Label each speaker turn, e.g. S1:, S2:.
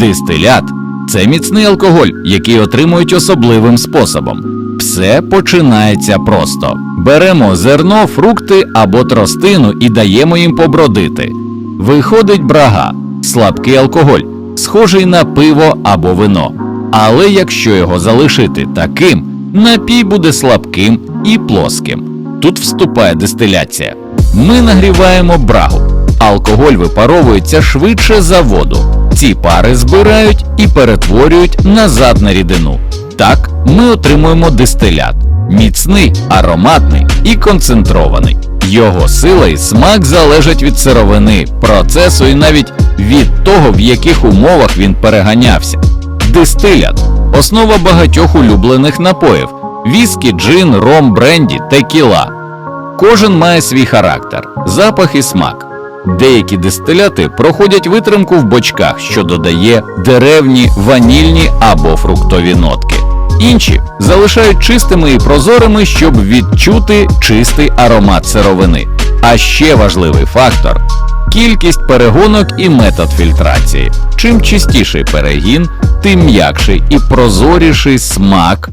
S1: Дистилят це міцний алкоголь, який отримують особливим способом. Все починається просто: беремо зерно, фрукти або тростину і даємо їм побродити. Виходить брага, слабкий алкоголь, схожий на пиво або вино. Але якщо його залишити таким, напій буде слабким і плоским. Тут вступає дистиляція. Ми нагріваємо брагу. Алкоголь випаровується швидше за воду. Ці пари збирають і перетворюють назад на рідину. Так ми отримуємо дистилят. Міцний, ароматний і концентрований. Його сила і смак залежать від сировини, процесу і навіть від того, в яких умовах він переганявся. Дистилят основа багатьох улюблених напоїв: віскі, джин, ром, бренді, текіла. Кожен має свій характер, запах і смак. Деякі дистиляти проходять витримку в бочках, що додає деревні, ванільні або фруктові нотки. Інші залишають чистими і прозорими, щоб відчути чистий аромат сировини. А ще важливий фактор кількість перегонок і метод фільтрації. Чим чистіший перегін, тим м'якший і прозоріший смак